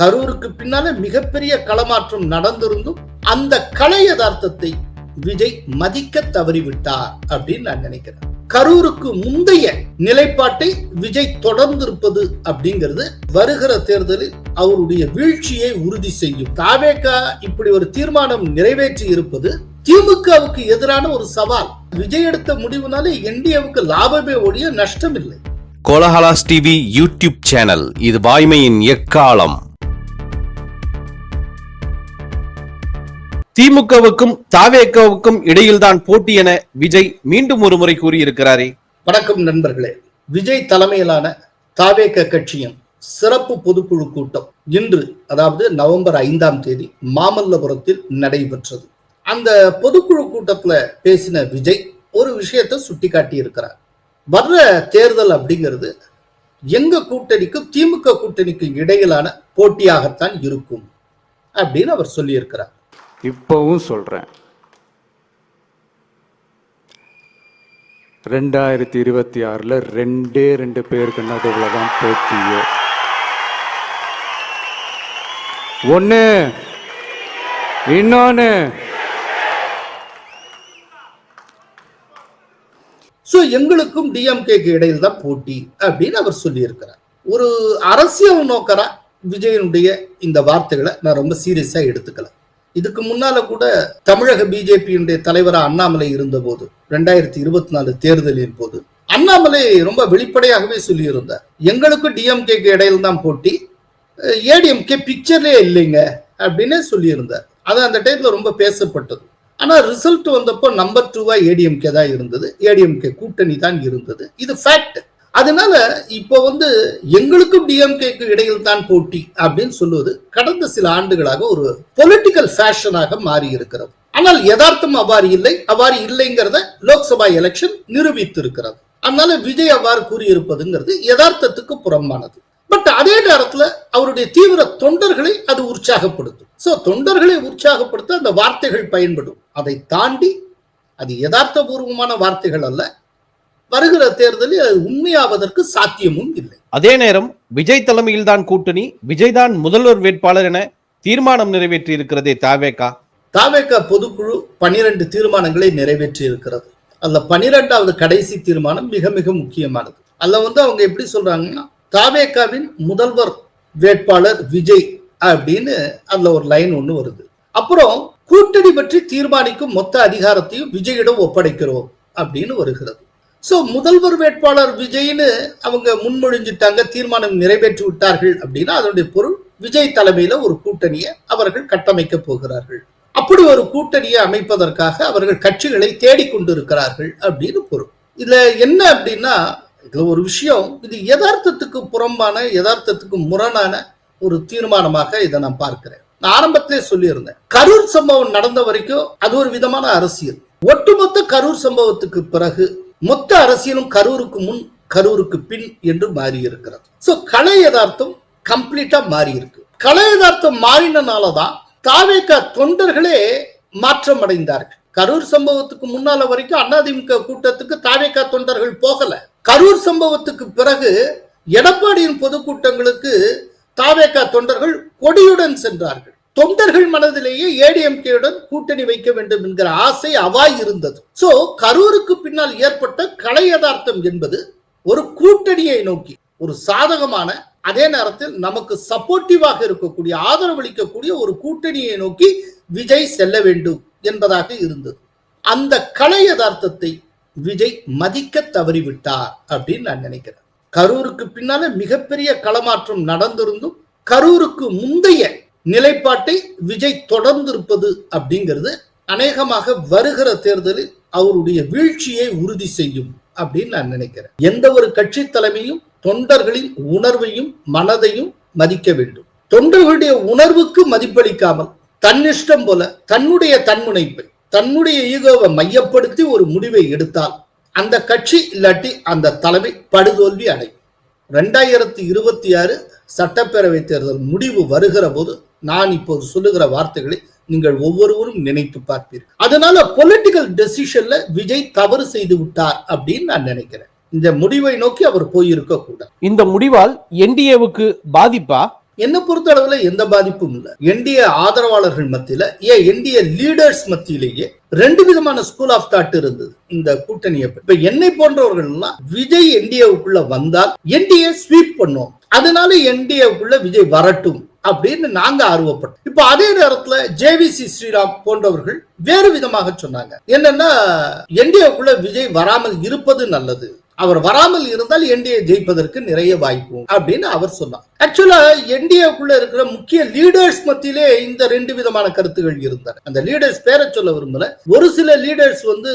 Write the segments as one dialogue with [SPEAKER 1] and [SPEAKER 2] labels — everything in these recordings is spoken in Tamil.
[SPEAKER 1] கரூருக்கு பின்னால மிகப்பெரிய களமாற்றம் நடந்திருந்தும் அந்த கலை யதார்த்தத்தை விஜய் மதிக்க தவறிவிட்டார் அப்படின்னு நான் நினைக்கிறேன். கரூருக்கு முந்தைய நிலைப்பாட்டை விஜய் தொடர்ந்திருப்பது அப்படிங்கிறது வருகிற தேர்தலில் அவருடைய வீழ்ச்சியை உறுதி செய்யும். தாவேகா இப்படி ஒரு தீர்மானம் நிறைவேற்றி இருப்பது திமுகவுக்கு எதிரான ஒரு சவால். விஜய் எடுத்த முடிவுனால என்டிஏவுக்கு லாபமே ஒழிய நஷ்டம் இல்லை
[SPEAKER 2] கோலஹலாஸ் டிவி யூடியூப் சேனல் இது வாய்மையின் எக்காலம்.
[SPEAKER 3] திமுகவுக்கும் தாவேக்காவுக்கும் இடையில்தான் போட்டி என விஜய் மீண்டும் ஒரு முறை கூறியிருக்கிறாரே.
[SPEAKER 1] வணக்கம் நண்பர்களே. விஜய் தலைமையிலான தாவேக்க கட்சியின் சிறப்பு பொதுக்குழு கூட்டம் இன்று அதாவது நவம்பர் ஐந்தாம் தேதி மாமல்லபுரத்தில் நடைபெற்றது. அந்த பொதுக்குழு கூட்டத்துல பேசின விஜய் ஒரு விஷயத்தை சுட்டிக்காட்டி இருக்கிறார் வர்ற தேர்தல் அப்படிங்கிறது எங்க கூட்டணிக்கும் திமுக கூட்டணிக்கும் இடையிலான போட்டியாகத்தான் இருக்கும் அப்படின்னு அவர் சொல்லியிருக்கிறார்.
[SPEAKER 4] இப்போவும் சொல்கிறேன் ரெண்டாயிரத்தி இருபத்தி ஆறில் ரெண்டே ரெண்டு பேருக்கு நடுவில் தான் போட்டியே. ஒன்று இன்னொன்று
[SPEAKER 1] ஸோ எங்களுக்கும் டிஎம்கேக்கு இடையில் தான் போட்டி அப்படின்னு அவர் சொல்லியிருக்கிறார். ஒரு அரசியல் நோக்கரா விஜயனுடைய இந்த வார்த்தைகளை நான் ரொம்ப சீரியஸாக எடுத்துக்கல. இதுக்கு முன்னால கூட தமிழக பிஜேபியுடைய தலைவராக அண்ணாமலை இருந்தபோது ரெண்டாயிரத்தி இருபத்தி நாலு தேர்தலின் போது அண்ணாமலை ரொம்ப வெளிப்படையாகவே சொல்லியிருந்தார். எங்களுக்கும் டிஎம்கேக்கு இடையில தான் போட்டி ஏடிஎம்கே பிக்சர்லே இல்லைங்க அப்படின்னு சொல்லியிருந்தார். அது அந்த டைம்ல ரொம்ப பேசப்பட்டது. ஆனால் ரிசல்ட் வந்தப்போ நம்பர் டூவா ஏடிஎம்கே தான் இருந்தது. ஏடிஎம்கே கூட்டணி தான் இருந்தது. இது ஃபேக்ட் அதனால இப்போ வந்து எங்களுக்கும் டிஎம்கேக்கு இடையில் தான் போட்டி அப்படின்னு சொல்லுவது கடந்த சில ஆண்டுகளாக ஒரு பொலிட்டிக்கல் ஃபேஷனாக மாறி இருக்கிறது ஆனால் யதார்த்தம் அவ்வாறு இல்லை. அவ்வாறு இல்லைங்கிறத லோக்சபா எலெக்ஷன் நிரூபித்திருக்கிறது. அதனால விஜய் அவ்வாறு கூறியிருப்பதுங்கிறது யதார்த்தத்துக்கு புறம்பானது. பட் அதே நேரத்துல அவருடைய தீவிர தொண்டர்களை அது உற்சாகப்படுத்தும். சோ தொண்டர்களை உற்சாகப்படுத்த அந்த வார்த்தைகள் பயன்படும். அதை தாண்டி அது யதார்த்தபூர்வமான வார்த்தைகள் அல்ல. வருகிற தேர்தலில் அது உண்மையாவதற்கு சாத்தியமும் இல்லை.
[SPEAKER 3] அதே நேரம் விஜய் தலைமையில்தான் கூட்டணி விஜய் தான் முதல்வர் வேட்பாளர் என தீர்மானம் நிறைவேற்றி இருக்கிறதே தாவேக்கா
[SPEAKER 1] தாவேக பொதுக்குழு பனிரெண்டு தீர்மானங்களை நிறைவேற்றி இருக்கிறது அதுல பனிரெண்டாவது கடைசி தீர்மானம் மிக மிக முக்கியமானது. அதுல வந்து அவங்க எப்படி சொல்றாங்கன்னா தாவேகாவின் முதல்வர் வேட்பாளர் விஜய் அப்படின்னு அதுல ஒரு லைன் ஒண்ணு வருது. அப்புறம் கூட்டணி பற்றி தீர்மானிக்கும் மொத்த அதிகாரத்தையும் விஜயிடம் ஒப்படைக்கிறோம் அப்படின்னு வருகிறது. ஸோ முதல்வர் வேட்பாளர் விஜய்னு அவங்க முன்மொழிஞ்சிட்டாங்க தீர்மானம் நிறைவேற்றி விட்டார்கள் அப்படின்னா அதனுடைய பொருள் விஜய் தலைமையில ஒரு கூட்டணியை அவர்கள் கட்டமைக்க போகிறார்கள். அப்படி ஒரு கூட்டணியை அமைப்பதற்காக அவர்கள் கட்சிகளை தேடிக்கொண்டிருக்கிறார்கள் அப்படின்னு பொருள். இதுல என்ன அப்படின்னா இதுல ஒரு விஷயம் இது யதார்த்தத்துக்கு புறம்பான யதார்த்தத்துக்கு முரணான ஒரு தீர்மானமாக இதை நான் பார்க்கிறேன். நான் ஆரம்பத்திலே சொல்லியிருந்தேன் கரூர் சம்பவம் நடந்த வரைக்கும் அது ஒரு விதமான அரசியல். ஒட்டுமொத்த கரூர் சம்பவத்துக்கு பிறகு மொத்த அரசியலும் கரூருக்கு முன் கரூருக்கு பின் என்று மாறியிருக்கிறது. ஸோ சோ கலை யதார்த்தம் கம்ப்ளீட்டா மாறி இருக்கு கலை யதார்த்தம் மாறினனாலதான் தாவேக தொண்டர்களே மாற்றம் அடைந்தார்கள் கரூர் சம்பவத்துக்கு முன்னால வரைக்கும் அதிமுக கூட்டத்துக்கு தாவேகா தொண்டர்கள் போகல. கரூர் சம்பவத்துக்கு பிறகு எடப்பாடியின் பொதுக்கூட்டங்களுக்கு தாவேகா தொண்டர்கள் கொடியுடன் சென்றார்கள். தொண்டர்கள் மனதிலேயே ஏடிஎம்கேயுடன் கூட்டணி வைக்க வேண்டும் என்கிற ஆசை அவாய் இருந்தது. சோ கரூருக்கு பின்னால் ஏற்பட்ட கலை யதார்த்தம் என்பது ஒரு கூட்டணியை நோக்கி ஒரு சாதகமான அதே நேரத்தில் நமக்கு சப்போர்ட்டிவாக இருக்கக்கூடிய ஆதரவளிக்கக்கூடிய ஒரு கூட்டணியை நோக்கி விஜய் செல்ல வேண்டும் என்பதாக இருந்தது. அந்த கலை யதார்த்தத்தை விஜய் மதிக்க தவறிவிட்டார் அப்படின்னு நான் நினைக்கிறேன். கரூருக்கு பின்னால மிகப்பெரிய களமாற்றம் நடந்திருந்தும் கரூருக்கு முந்தைய நிலைப்பாட்டை விஜய் தொடர்ந்திருப்பது அப்படிங்கிறது அநேகமாக வருகிற தேர்தலில் அவருடைய வீழ்ச்சியை உறுதி செய்யும் அப்படின்னு நான் நினைக்கிறேன். எந்த ஒரு கட்சி தலைமையும் தொண்டர்களின் உணர்வையும் மனதையும் மதிக்க வேண்டும். தொண்டர்களுடைய உணர்வுக்கு மதிப்பளிக்காமல் தன்னிஷ்டம் போல தன்னுடைய தன்முனைப்பை தன்னுடைய ஈகோவை மையப்படுத்தி ஒரு முடிவை எடுத்தால் அந்த கட்சி இல்லாட்டி அந்த தலைமை படுதோல்வி அடையும். ரெண்டாயிரத்தி இருபத்தி ஆறு சட்டப்பேரவை தேர்தல் முடிவு வருகிற போது நான் இப்போது சொல்லுகிற வார்த்தைகளை நீங்கள் ஒவ்வொருவரும் நினைத்து பார்ப்பீர்கள். அதனால பொலிட்டிக்கல் டெசிஷன்ல விஜய் தவறு செய்து விட்டார் அப்படின்னு நான் நினைக்கிறேன். இந்த முடிவை நோக்கி அவர் போயிருக்க கூடாது.
[SPEAKER 3] இந்த முடிவால் என்டிஏவுக்கு பாதிப்பா?
[SPEAKER 1] என்ன பொறுத்த அளவுல எந்த பாதிப்பும் இல்லை. என்டிஏ ஆதரவாளர்கள் மத்தியில ஏன் என்டிஏ லீடர்ஸ் மத்தியிலேயே ரெண்டு விதமான ஸ்கூல் ஆஃப் தாட் இருந்தது இந்த கூட்டணியை. இப்ப என்னை போன்றவர்கள் எல்லாம் விஜய் என்டிஏவுக்குள்ள வந்தால் என்டிஏ ஸ்வீப் பண்ணும். அதனால என்டிஏவுக்குள்ள விஜய் வரட்டும். அப்படின்னு நாங்க ஆர்வப்பட்டோம். இப்ப அதே நேரத்துல ஜேவிசி ஸ்ரீராம் போன்றவர்கள் வேறு விதமாக சொன்னாங்க. என்னன்னா என்டிஏக்குள்ள விஜய் வராமல் இருப்பது நல்லது. அவர் வராமல் இருந்தால் என்டிஏ ஜெயிப்பதற்கு நிறைய வாய்ப்பு அப்படின்னு அவர் சொன்னார். ஆக்சுவலா என்டிஏக்குள்ள இருக்கிற முக்கிய லீடர்ஸ் மத்தியிலே இந்த ரெண்டு விதமான கருத்துகள் இருந்தன. அந்த லீடர்ஸ் பேரை சொல்ல விரும்பல. ஒரு சில லீடர்ஸ் வந்து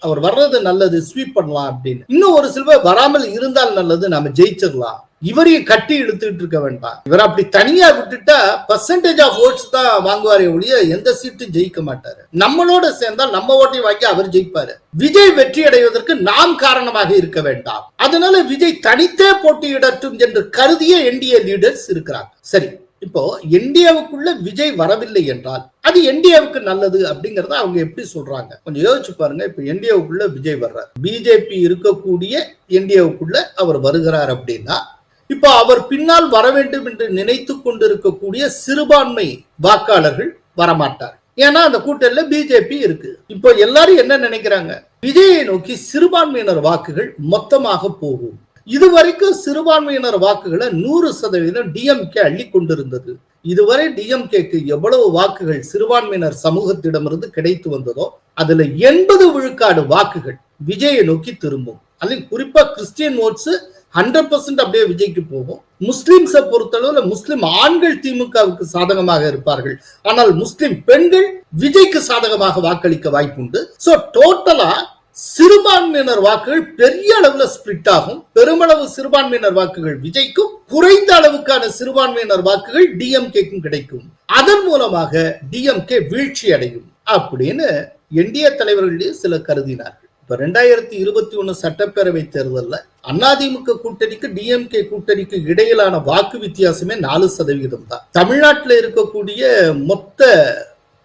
[SPEAKER 1] அவர் வர்றது நல்லது ஸ்வீப் பண்ணலாம் அப்படின்னு. இன்னும் ஒரு சில வராமல் இருந்தால் நல்லது நாம ஜெயிச்சிடலாம். இவரையும் கட்டி இழுத்துட்டு இருக்க வேண்டாம் இவர் அப்படி தனியா விட்டுட்டா பர்சன்டேஜ் ஆஃப் ஓட்ஸ் தான் வாங்குவாரே ஒழிய எந்த சீட்டும் ஜெயிக்க மாட்டாரு. நம்மளோட சேர்ந்தால் நம்ம ஓட்டையும் வாங்கி அவர் ஜெயிப்பாரு. விஜய் வெற்றி அடைவதற்கு நாம் காரணமாக இருக்க வேண்டாம். அதனால விஜய் தனித்தே போட்டியிடட்டும் என்று கருதிய என்டிஏ லீடர்ஸ் இருக்கிறாங்க. சரி இப்போ இந்தியாவுக்குள்ள விஜய் வரவில்லை என்றால் அது என்டிஏவுக்கு நல்லது அப்படிங்கறத அவங்க எப்படி சொல்றாங்க? கொஞ்சம் யோசிச்சு பாருங்க இப்ப என்டிஏவுக்குள்ள விஜய் வர்றார். பிஜேபி இருக்கக்கூடிய என்டிஏவுக்குள்ள அவர் வருகிறார் அப்படின்னா இப்போ அவர் பின்னால் வர வேண்டும் என்று நினைத்து கொண்டிருக்கக்கூடிய சிறுபான்மை வாக்காளர்கள் வரமாட்டார். ஏன்னா அந்த கூட்டணியில பிஜேபி இருக்கு. இப்போ எல்லாரும் என்ன நினைக்கிறாங்க? விஜயை நோக்கி சிறுபான்மையினர் வாக்குகள் மொத்தமாக போகும். இதுவரைக்கும் சிறுபான்மையினர் வாக்குகளை நூறு சதவீதம் டிஎம்கே அள்ளி கொண்டிருந்தது. இதுவரை டிஎம்கேக்கு எவ்வளவு வாக்குகள் சிறுபான்மையினர் சமூகத்திடமிருந்து கிடைத்து வந்ததோ அதுல எண்பது விழுக்காடு வாக்குகள் விஜயை நோக்கி திரும்பும். அதில் குறிப்பா கிறிஸ்டியன் ஓட்ஸ் ஹண்ட்ரட் பர்சன்ட் அப்படியே விஜய்க்கு போகும். முஸ்லிம்ஸை பொறுத்தளவுல முஸ்லிம் ஆண்கள் திமுகவுக்கு சாதகமாக இருப்பார்கள். ஆனால் முஸ்லிம் பெண்கள் விஜய்க்கு சாதகமாக வாக்களிக்க வாய்ப்புண்டு. சோ டோட்டலா சிறுபான்மையினர் வாக்குகள் பெரிய அளவுல ஸ்பிளிட் ஆகும். பெருமளவு சிறுபான்மையினர் வாக்குகள் விஜய்க்கும் குறைந்த அளவுக்கான சிறுபான்மையினர் வாக்குகள் டிஎம்கேக்கும் கிடைக்கும். அதன் மூலமாக டிஎம்கே வீழ்ச்சி அடையும். அப்படின்னு என்டிஏ தலைவர்களே சில கருதினார்கள். இப்ப ரெண்டாயிரத்தி இருபத்தி ஒண்ணு சட்டப்பேரவை தேர்தலில் அதிமுக கூட்டணிக்கு டிஎம்கே கூட்டணிக்கு இடையிலான வாக்கு வித்தியாசமே நாலு சதவிகிதம் தான். தமிழ்நாட்டில் இருக்கக்கூடிய மொத்த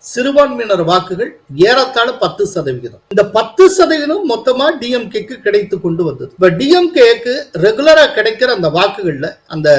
[SPEAKER 1] சிறுபான்மையினர் வாக்குகள் ஏறத்தாழ பத்து சதவிகிதம் இந்த பத்து சதவீதம் மொத்தமா டிஎம்கேக்கு கிடைத்து கொண்டு வந்தது. இப்ப டிஎம்கேக்கு ரெகுலரா கிடைக்கிற அந்த வாக்குகள்ல அந்த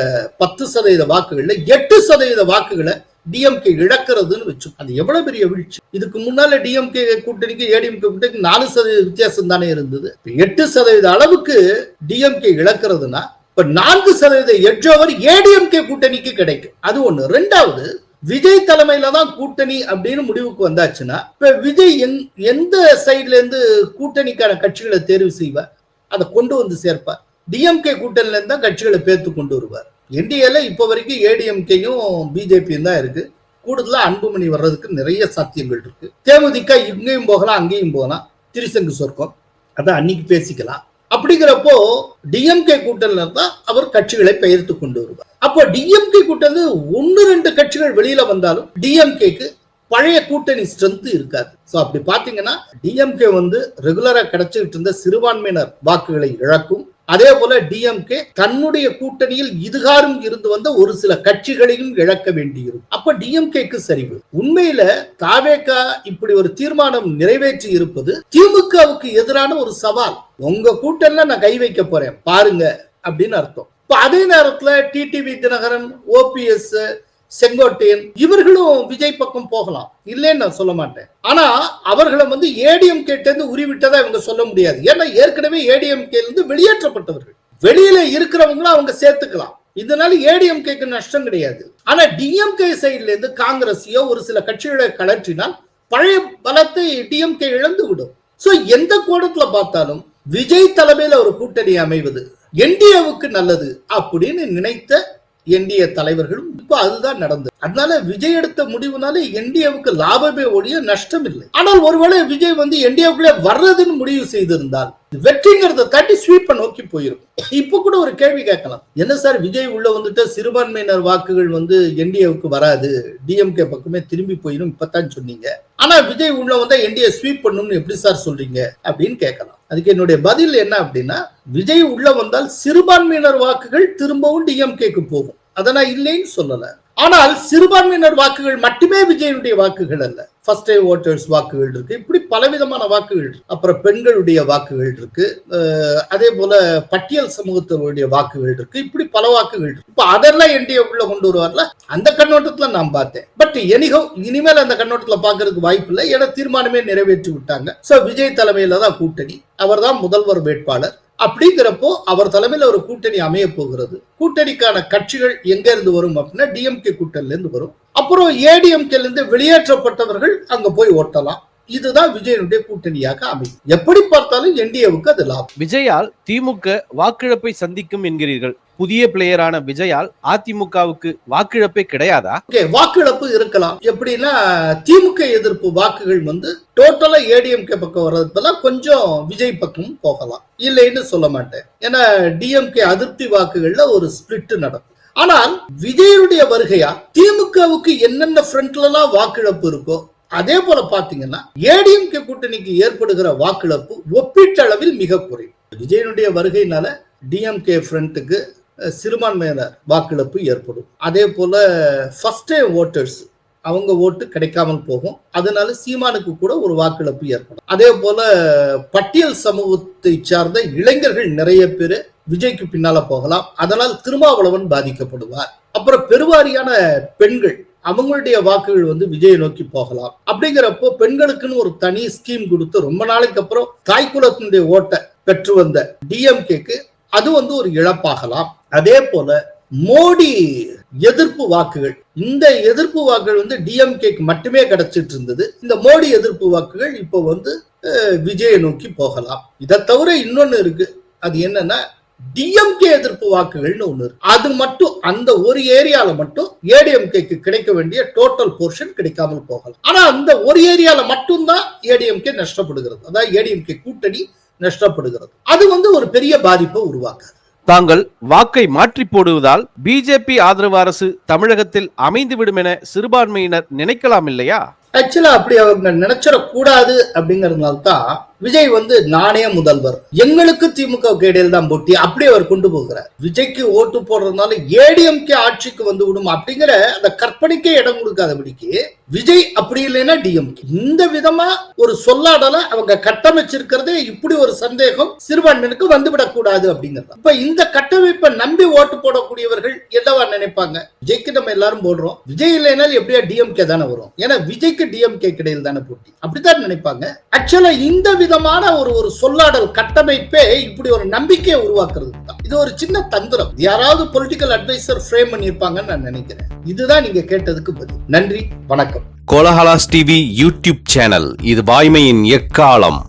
[SPEAKER 1] பத்து சதவீத வாக்குகள்ல எட்டு சதவீத வாக்குகளை டிஎம்கே இழக்கிறதுன்னு வச்சு அது எவ்வளவு பெரிய வீழ்ச்சி? இதுக்கு முன்னால டிஎம்கே கூட்டணிக்கு ஏடிஎம்கே கூட்டணிக்கு நாலு சதவீத வித்தியாசம் தானே இருந்தது. எட்டு சதவீத அளவுக்கு டிஎம்கே இழக்கிறதுனா இப்ப நான்கு சதவீத எட்ஜோவர் ஏடிஎம்கே கூட்டணிக்கு கிடைக்கும். அது ஒண்ணு. ரெண்டாவது விஜய் தலைமையில தான் கூட்டணி அப்படின்னு முடிவுக்கு வந்தாச்சுன்னா இப்ப விஜய் எந்- எந்த சைடுல இருந்து கூட்டணிக்கான கட்சிகளை தேர்வு செய்வார்? அதை கொண்டு வந்து சேர்ப்பார். டிஎம்கே கூட்டணில இருந்தா கட்சிகளை பேர்த்து கொண்டு வருவார். என்டிஏல இப்போ வரைக்கும் ஏடிஎம்கேயும் பிஜேபியும் தான் இருக்கு. கூடுதலாக அன்புமணி வர்றதுக்கு நிறைய சாத்தியங்கள் இருக்கு. தேமுதிக இங்கேயும் போகலாம் அங்கேயும் போகலாம். திரிசங்கு சொர்க்கம். அதான் அன்னைக்கு பேசிக்கலாம். அப்படிங்கிறப்போ டிஎம்கே கூட்டணில இருந்தா அவர் கட்சிகளை பெயர்த்து கொண்டு வருவார். அப்போ டிஎம்கே கூட்டணி ஒன்னு ரெண்டு கட்சிகள் வெளியில வந்தாலும் டிஎம்கேக்கு பழைய கூட்டணி ஸ்ட்ரென்த் இருக்காது. ஸோ அப்படி பார்த்தீங்கன்னா டிஎம்கே வந்து ரெகுலரா கிடைச்சிட்டு இருந்த சிறுபான்மையினர் வாக்குகளை இழக்கும். அதே போல டிஎம்கே தன்னுடைய கூட்டணியில் இதுகாரும் இருந்து வந்த ஒரு சில கட்சிகளையும் இழக்க வேண்டியிருக்கும். அப்ப டிஎம்கேக்கு சரிவு. உண்மையில தாவேகா இப்படி ஒரு தீர்மானம் நிறைவேற்றி இருப்பது திமுகவுக்கு எதிரான ஒரு சவால். உங்க கூட்டணில நான் கை வைக்க போறேன். பாருங்க அப்படின்னு அர்த்தம். இப்ப அதே நேரத்துல டிடிவி தினகரன் ஓபிஎஸ் செங்கோட்டையன் இவர்களும் விஜய் பக்கம் போகலாம். இல்லைன்னு நான் சொல்ல மாட்டேன். ஆனா அவர்களை வந்து ஏடிஎம் இருந்து உரிவிட்டதா இவங்க சொல்ல முடியாது. ஏன்னா ஏற்கனவே ஏடிஎம் இருந்து வெளியேற்றப்பட்டவர்கள். வெளியில இருக்கிறவங்களும் அவங்க சேர்த்துக்கலாம். இதனால ஏடிஎம் கேக்கு நஷ்டம் கிடையாது. ஆனா டிஎம்கே சைடுல இருந்து காங்கிரஸையோ ஒரு சில கட்சிகளை கலற்றினால் பழைய பலத்தை டிஎம்கே இழந்து விடும். சோ எந்த கோணத்துல பார்த்தாலும் விஜய் தலைமையில ஒரு கூட்டணி அமைவது என்டிஏவுக்கு நல்லது அப்படின்னு நினைத்த என்டிஏ தலைவர்களும் இப்போ அதுதான் நடந்தது. அதனால விஜய் எடுத்த முடிவுனால என்டிஏவுக்கு லாபமே ஒழிய நஷ்டம் இல்லை ஆனால் ஒருவேளை விஜய் வந்து என்டிஏவுக்குள்ளே வர்றதுன்னு முடிவு செய்திருந்தால் வெற்றிங்கிறத தாண்டி ஸ்வீப்பை நோக்கி போயிருக்கும் இப்ப கூட ஒரு கேள்வி கேட்கலாம். என்ன சார் விஜய் உள்ள வந்துட்டு சிறுபான்மையினர் வாக்குகள் வந்து என்டிஏவுக்கு வராது டிஎம்கே பக்கமே திரும்பி போயிடும் இப்பதான் சொன்னீங்க. ஆனா விஜய் உள்ள வந்தா என்டிஏ ஸ்வீப் பண்ணும்னு எப்படி சார் சொல்றீங்க அப்படின்னு கேட்கலாம். அதுக்கு என்னுடைய பதில் என்ன அப்படின்னா விஜய் உள்ள வந்தால் சிறுபான்மையினர் வாக்குகள் திரும்பவும் டிஎம்கேக்கு போகும். அதை நான் இல்லைன்னு சொல்லல. ஆனால் சிறுபான்மையினர் வாக்குகள் மட்டுமே விஜயனுடைய வாக்குகள் அல்ல. ஃபர்ஸ்ட் டைம் ஓட்டர்ஸ் வாக்குகள் இருக்கு. இப்படி பலவிதமான வாக்குகள் இருக்கு. அப்புறம் பெண்களுடைய வாக்குகள் இருக்கு. அதே போல பட்டியல் சமூகத்தினருடைய வாக்குகள் இருக்கு. இப்படி பல வாக்குகள் இருக்கு. இப்ப அதெல்லாம் என்டிஏ உள்ள கொண்டு வருவார்ல? அந்த கண்ணோட்டத்துல நான் பார்த்தேன். பட் எனிகோ இனிமேல் அந்த கண்ணோட்டத்துல பாக்குறதுக்கு வாய்ப்பு இல்லை ஏன்னா தீர்மானமே நிறைவேற்றி விட்டாங்க. சோ விஜய் தலைமையில தான் கூட்டணி. அவர்தான் முதல்வர் வேட்பாளர். அப்படிங்கிறப்போ அவர் தலைமையில் ஒரு கூட்டணி அமைய போகிறது. கூட்டணிக்கான கட்சிகள் எங்க இருந்து வரும் அப்படின்னா டிஎம்கே கூட்டணில இருந்து வரும். அப்புறம் ஏடிஎம்கேல இருந்து வெளியேற்றப்பட்டவர்கள் அங்க போய் ஓட்டலாம். இதுதான் விஜயனுடைய கூட்டணியாக அமையும். எப்படி பார்த்தாலும் என்டிஏவுக்கு அது லாபம்.
[SPEAKER 3] விஜயால் திமுக வாக்கிழப்பை சந்திக்கும் என்கிறீர்கள். புதிய பிளேயரான விஜயால் அதிமுகவுக்கு வாக்கிழப்பே கிடையாதா?
[SPEAKER 1] வாக்கிழப்பு இருக்கலாம். எப்படின்னா திமுக எதிர்ப்பு வாக்குகள் வந்து டோட்டலா ஏடிஎம்கே பக்கம் வர்றதுல கொஞ்சம் விஜய் பக்கம் போகலாம். இல்லைன்னு சொல்ல மாட்டேன். ஏன்னா டிஎம்கே அதிருப்தி வாக்குகள்ல ஒரு ஸ்பிளிட் நடக்கும். ஆனால் விஜயனுடைய வருகையா? திமுகவுக்கு என்னென்ன ஃப்ரண்ட்ல எல்லாம் வாக்கிழப்பு இருக்கோ அதே போல பாத்தீங்கன்னா ஏடிஎம்கே கூட்டணிக்கு ஏற்படுகிற வாக்கிழப்பு ஒப்பீட்டளவில் மிக குறைவு. விஜயனுடைய வருகையினால டிஎம்கே ஃப்ரண்ட்டுக்கு சிறுபான்மையினர் வாக்கெடுப்பு ஏற்படும். அதே போல ஃபர்ஸ்ட் டைம் ஓட்டர்ஸ் அவங்க ஓட்டு கிடைக்காமல் போகும். அதனால சீமானுக்கு கூட ஒரு வாக்கெடுப்பு ஏற்படும். அதே போல பட்டியல் சமூகத்தை சார்ந்த இளைஞர்கள் நிறைய பேர் விஜய்க்கு பின்னால போகலாம். அதனால் திருமாவளவன் பாதிக்கப்படுவார். அப்புறம் பெருவாரியான பெண்கள் அவங்களுடைய வாக்குகள் வந்து விஜயை நோக்கி போகலாம். அப்படிங்கிறப்போ பெண்களுக்குன்னு ஒரு தனி ஸ்கீம் கொடுத்து ரொம்ப நாளைக்கு அப்புறம் தாய்க்குலத்தினுடைய ஓட்டை பெற்று வந்த டிஎம்கேக்கு அது வந்து ஒரு இழப்பாகலாம். அதே போல மோடி எதிர்ப்பு வாக்குகள். இந்த எதிர்ப்பு வாக்குகள் வந்து டிஎம்கேக்கு மட்டுமே கிடைச்சிட்டு இருந்தது. இந்த மோடி எதிர்ப்பு வாக்குகள் இப்போ வந்து விஜயை நோக்கி போகலாம். இதை தவிர இன்னொன்னு இருக்கு. அது என்னன்னா டிஎம்கே எதிர்ப்பு வாக்குகள்னு ஒண்ணு இருக்கு. அது மட்டும் அந்த ஒரு ஏரியால மட்டும் ஏடிஎம்கேக்கு கிடைக்க வேண்டிய டோட்டல் போர்ஷன் கிடைக்காமல் போகலாம். ஆனா அந்த ஒரு ஏரியால மட்டும்தான் ஏடிஎம்கே நஷ்டப்படுகிறது. அதாவது ஏடிஎம்கே கூட்டணி நஷ்டப்படுகிறது. அது வந்து ஒரு பெரிய பாதிப்பை உருவாக்காது.
[SPEAKER 3] தாங்கள் வாக்கை மாற்றி போடுவதால் பிஜேபி ஆதரவு அரசு தமிழகத்தில் அமைந்துவிடும் என சிறுபான்மையினர் நினைக்கலாம் இல்லையா?
[SPEAKER 1] ஆக்சுவலா அப்படி அவங்க நினைச்சிடக்கூடாது அப்படிங்கறதுனால தான் விஜய் வந்து நானே முதல்வர். எங்களுக்கு திமுக இடையில தான் போட்டி. அப்படி அவர் கொண்டு போகிறார். விஜய்க்கு ஓட்டு போடுறதுனால ஏடிஎம்கே ஆட்சிக்கு வந்து விடும் அப்படிங்கிற அந்த கற்பனைக்கே இடம் கொடுக்காதபடிக்கு விஜய் அப்படி இல்லைன்னா டிஎம்கே. இந்த விதமா ஒரு சொல்லாடல அவங்க கட்டமைச்சிருக்கிறதே இப்படி ஒரு சந்தேகம் சிறுபான்மையினருக்கு வந்துவிடக் கூடாது அப்படிங்கிறது. இப்ப இந்த கட்டமைப்பை நம்பி ஓட்டு போடக்கூடியவர்கள் என்னவா நினைப்பாங்க? விஜய்க்கு நம்ம எல்லாரும் போடுறோம். விஜய் இல்லைனாலும் எப்படியா டிஎம்கே தானே வரும். ஏன்னா விஜய்க்கு டிஎம்கே கிடையில் தானே போட்டி. அப்படித்தான் நினைப்பாங்க. ஆக்சுவலா இந்த விதமான ஒரு ஒரு சொல்லாடல் கட்டமைப்பே இப்படி ஒரு நம்பிக்கையை உருவாக்குறது தான். இது ஒரு சின்ன தந்திரம். யாராவது பொலிட்டிக்கல் அட்வைசர் ஃப்ரேம் பண்ணியிருப்பாங்கன்னு நான் நினைக்கிறேன். இதுதான் நீங்க கேட்டதுக்கு பதில். நன்றி வணக்கம்.
[SPEAKER 2] Kolahalas TV YouTube channel. இது வாய்மையின் எக்காலம்.